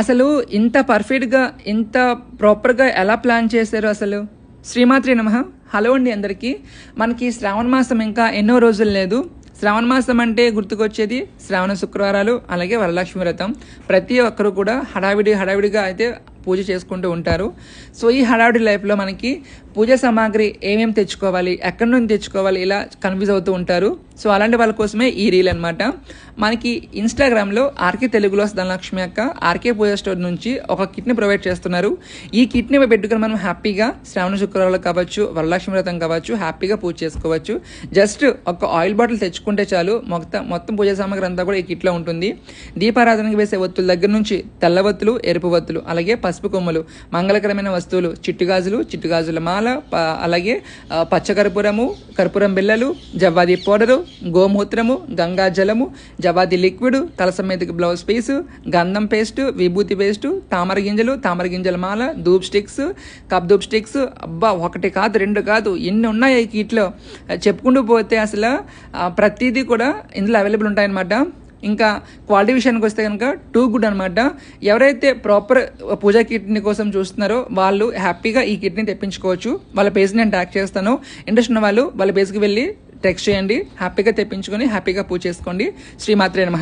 అసలు ఇంత పర్ఫెక్ట్గా ఇంత ప్రాపర్గా ఎలా ప్లాన్ చేశారు అసలు? శ్రీమాత్రి నమ. హలో అండి అందరికీ. మనకి శ్రావణ మాసం ఇంకా ఎన్నో రోజులు లేదు. శ్రావణ మాసం అంటే గుర్తుకొచ్చేది శ్రావణ శుక్రవారాలు అలాగే వరలక్ష్మి వ్రతం. ప్రతి ఒక్కరు కూడా హడావిడి హడావిడిగా అయితే పూజ చేసుకుంటూ ఉంటారు. సో ఈ హడావిడి లైఫ్లో మనకి పూజ సామాగ్రి ఏమేమి తెచ్చుకోవాలి ఎక్కడి నుండి తెచ్చుకోవాలి ఇలా కన్ఫ్యూజ్ అవుతూ ఉంటారు. సో అలాంటి వాళ్ళ కోసమే ఈ రీల్ అనమాట మనకి ఇన్స్టాగ్రామ్లో ఆర్కే తెలుగులో ధనలక్ష్మి యొక్క ఆర్కే పూజ స్టోర్ నుంచి ఒక కిట్ని ప్రొవైడ్ చేస్తున్నారు. ఈ కిట్ని పెట్టుకుని మనం హ్యాపీగా శ్రావణ శుక్రవారాలు కావచ్చు వరలక్ష్మి వ్రతం కావచ్చు హ్యాపీగా పూజ చేసుకోవచ్చు. జస్ట్ ఒక ఆయిల్ బాటిల్ తెచ్చుకుంటే చాలు. మొత్తం మొత్తం పూజ సామాగ్రి అంతా కూడా ఈ కిట్లో ఉంటుంది. దీపారాధనకి వేసే ఒత్తుల దగ్గర నుంచి తెల్ల ఒత్తులు ఎరుపు వత్తులు అలాగే పసుపు కొమ్మలు మంగళకరమైన వస్తువులు చిట్టుగాజులు చిట్టుగాజుల మాల ప- అలాగే పచ్చకర్పూరము పచ్చ కర్పూరము కర్పూరం బిళ్ళలు జవ్వాది పౌడరు గోమూత్రము గంగా జలము జవాది లిక్విడ్ తలసం మీదకి బ్లౌజ్ పీసు గంధం పేస్టు విభూతి పేస్టు తామర గింజలు తామర గింజల మాల dhoop sticks cup dhoop sticks అబ్బా ఒకటి కాదు రెండు కాదు ఎన్ని ఉన్నాయి ఈ కిట్లో చెప్పుకుంటూ పోతే అసలు ప్రతిదీ కూడా ఇందులో అవైలబుల్ ఉంటాయన్నమాట. ఇంకా క్వాలిటీ విషయానికి వస్తే కనుక టూ గుడ్ అనమాట ఎవరైతే ప్రాపర్ పూజా కిట్ని కోసం చూస్తున్నారో వాళ్ళు హ్యాపీగా ఈ కిట్ని తెప్పించుకోవచ్చు. వాళ్ళ పేజ్ నేను ట్యాక్ చేస్తాను. ఇంట్రెస్ట్ ఉన్న వాళ్ళు వాళ్ళ పేజ్కి వెళ్ళి టెక్స్ట్ చేయండి. హ్యాపీగా తెప్పించుకొని హ్యాపీగా పూజ చేసుకోండి. శ్రీమాత్రే నమ.